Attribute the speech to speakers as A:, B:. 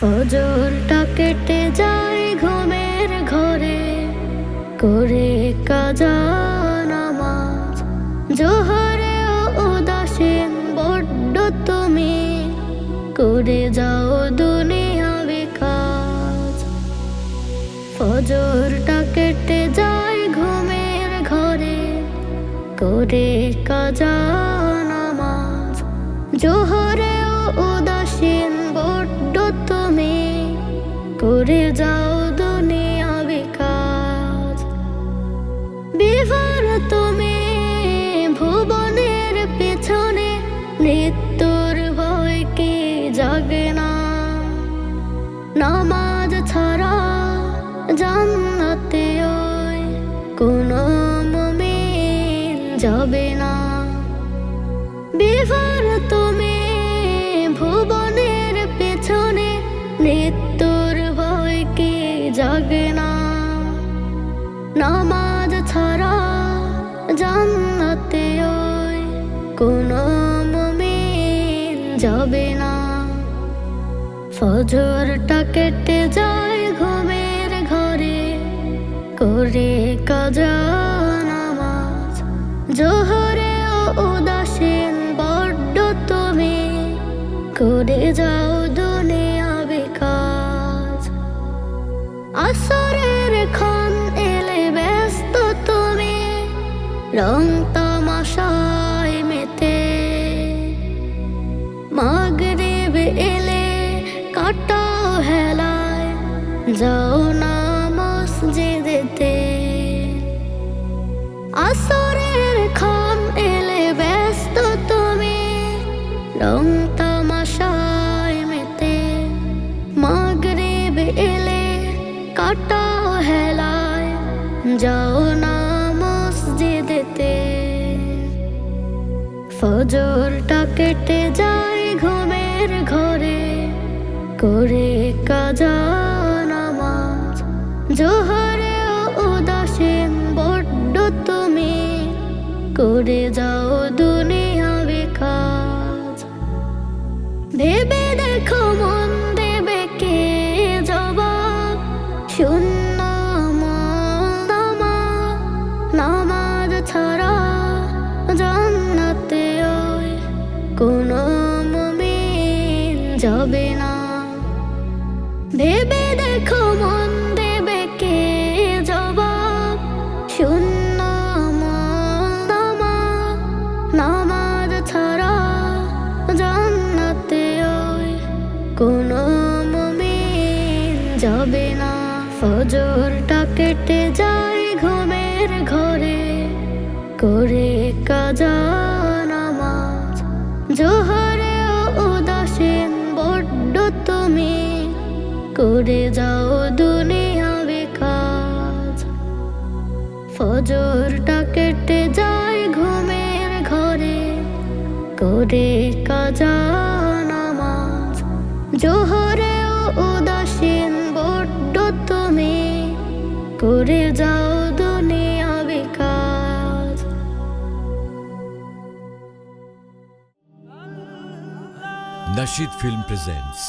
A: ফজরটা কেটে যায় ঘুমের ঘরে। করে কাজা নামাজ। জোহরে ও উদাসীন বড্ড তুমি। করে যাও দুনিয়া বিকাজ। ফজরটা কেটে যায় ঘুমের ঘরে। করে কাজা জোহরে ও করে যাও দুনিয়া বিকাজ বিভার তুমি ভুবনের পেছনে, মৃত্যুর ভয় কি জাগে না? নামাজ ছাড়া জান্নাতে ওই কোনো মুমিন যাবে না। বিভার তুমি যাবে না। ফজরটা কেটে যায় ঘুমের ঘরে, করে কাজা নামাজ। জোহরে ও উদাসীন, বড্ড তুমি, করে যাও দুনিয়া বিকাজ। আসরের ক্ষণ এলে ব্যস্ত তুমি রং যাও না মসজিদেতে আসরের ক্ষণ এলে ব্যস্ত তুমি, রং তামাশায় মেতে। মাগরিব এলে কাটাও হেলায়, যাও না মসজিদেতে ফজরটা কেটে যায় ঘুমের ঘরে, করে কাজা জোহরে উদাসীন বড্ড তুমি। করে যাও দুনিয়া বিকাজ। ভেবে দেখো মন দেবে কে জবাব। শূন্য নামাজ ছাড়া জান্নাতে ওই কোনো মুমিন যাবে না। ভেবে দেখো মন কোনো মুমিন যাবে না। ফজরটা কেটে যায় ঘুমের ঘরে। করে কাজা নামাজ। জোহরে উদাসীন বড্ড তুমি। করে যাও দুনিয়া বিকাজ। ফজরটা কেটে যায় ঘুমের ঘরে। করে কাজা জোহরে ও উদাসীন বড্ড তুমি। করে যাও দুনিয়া বিকাজ
B: Nashid ফিল্ম presents